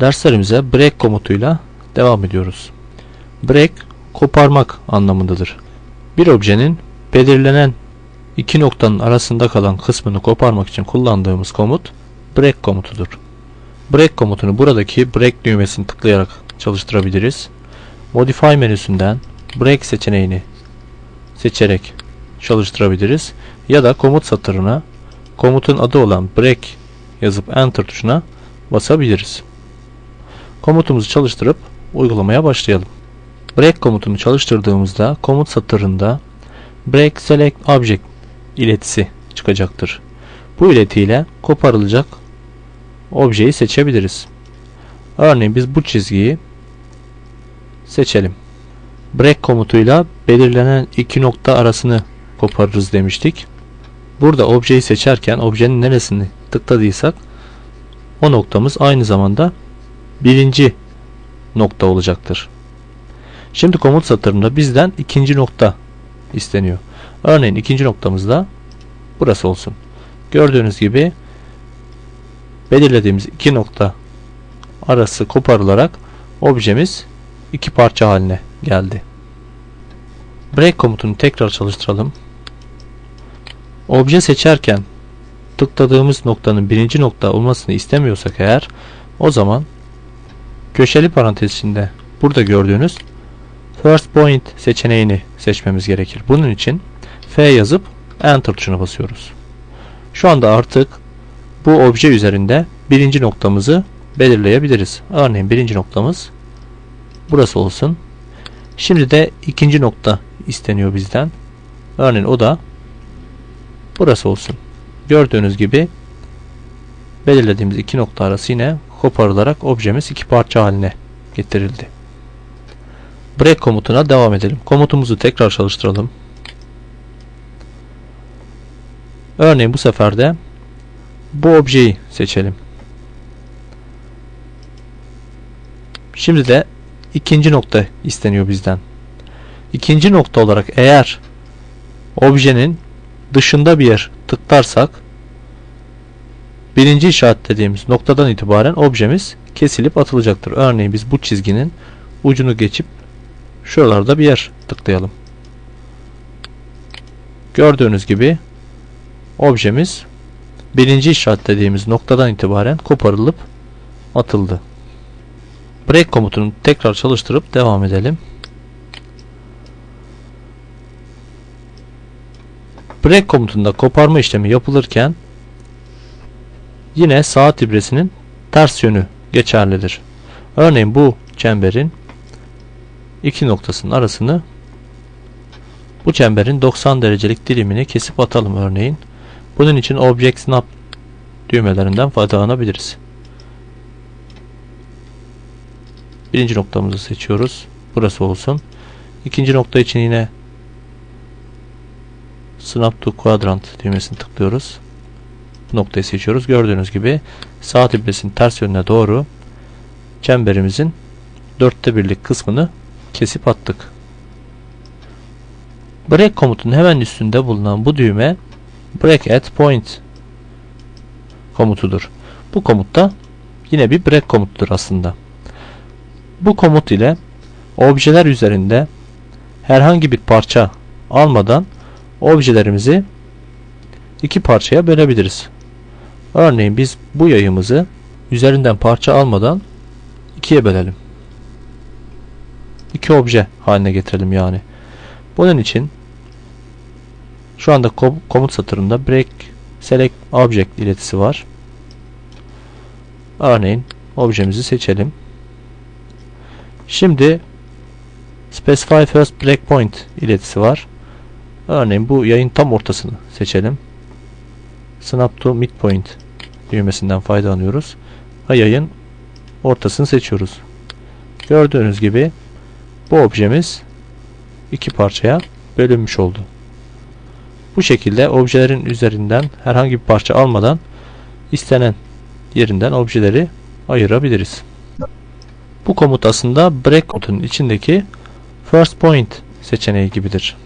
Derslerimize break komutuyla devam ediyoruz. Break, koparmak anlamındadır. Bir objenin belirlenen iki noktanın arasında kalan kısmını koparmak için kullandığımız komut break komutudur. Break komutunu buradaki break düğmesini tıklayarak çalıştırabiliriz. Modify menüsünden break seçeneğini seçerek çalıştırabiliriz. Ya da komut satırına komutun adı olan break yazıp enter tuşuna basabiliriz. Komutumuzu çalıştırıp uygulamaya başlayalım. Break komutunu çalıştırdığımızda komut satırında break select object iletisi çıkacaktır. Bu iletiyle koparılacak objeyi seçebiliriz. Örneğin biz bu çizgiyi seçelim. Break komutuyla belirlenen iki nokta arasını koparırız demiştik. Burada objeyi seçerken objenin neresini tıkladıysak o noktamız aynı zamanda birinci nokta olacaktır. Şimdi komut satırında bizden ikinci nokta isteniyor. Örneğin ikinci noktamız da burası olsun. Gördüğünüz gibi belirlediğimiz iki nokta arası koparılarak objemiz iki parça haline geldi. Break komutunu tekrar çalıştıralım. Obje seçerken tıkladığımız noktanın birinci nokta olmasını istemiyorsak eğer o zaman köşeli parantez içinde burada gördüğünüz First Point seçeneğini seçmemiz gerekir. Bunun için F yazıp Enter tuşuna basıyoruz. Şu anda artık bu obje üzerinde birinci noktamızı belirleyebiliriz. Örneğin birinci noktamız burası olsun. Şimdi de ikinci nokta isteniyor bizden. Örneğin o da burası olsun. Gördüğünüz gibi belirlediğimiz iki nokta arası yine koparılarak objemiz iki parça haline getirildi. Break komutuna devam edelim. Komutumuzu tekrar çalıştıralım. Örneğin bu sefer de bu objeyi seçelim. Şimdi de ikinci nokta isteniyor bizden. İkinci nokta olarak eğer objenin dışında bir yer tıklarsak birinci işaretlediğimiz noktadan itibaren objemiz kesilip atılacaktır. Örneğin biz bu çizginin ucunu geçip şuralarda bir yer tıklayalım. Gördüğünüz gibi objemiz birinci işaretlediğimiz noktadan itibaren koparılıp atıldı. Break komutunu tekrar çalıştırıp devam edelim. Break komutunda koparma işlemi yapılırken yine saat ibresinin ters yönü geçerlidir. Örneğin bu çemberin iki noktasının arasını bu çemberin 90 derecelik dilimini kesip atalım örneğin. Bunun için Object Snap düğmelerinden faydalanabiliriz. Birinci noktamızı seçiyoruz. Burası olsun. İkinci nokta için yine Snap to Quadrant düğmesini tıklıyoruz. Bu noktayı seçiyoruz. Gördüğünüz gibi saat ibresinin ters yönüne doğru çemberimizin dörtte birlik kısmını kesip attık. Break komutunun hemen üstünde bulunan bu düğme Break at Point komutudur. Bu komutta yine bir break komutudur aslında. Bu komut ile objeler üzerinde herhangi bir parça almadan objelerimizi iki parçaya bölebiliriz. Örneğin biz bu yayımızı üzerinden parça almadan ikiye bölelim. İki obje haline getirelim yani. Bunun için şu anda komut satırında break select object iletisi var. Örneğin objemizi seçelim. Şimdi specify first breakpoint iletisi var. Örneğin bu yayın tam ortasını seçelim. Snap to midpoint düğmesinden faydalanıyoruz. Ve yayın ortasını seçiyoruz. Gördüğünüz gibi bu objemiz iki parçaya bölünmüş oldu. Bu şekilde objelerin üzerinden herhangi bir parça almadan istenen yerinden objeleri ayırabiliriz. Bu komut aslında break komutunun içindeki first point seçeneği gibidir.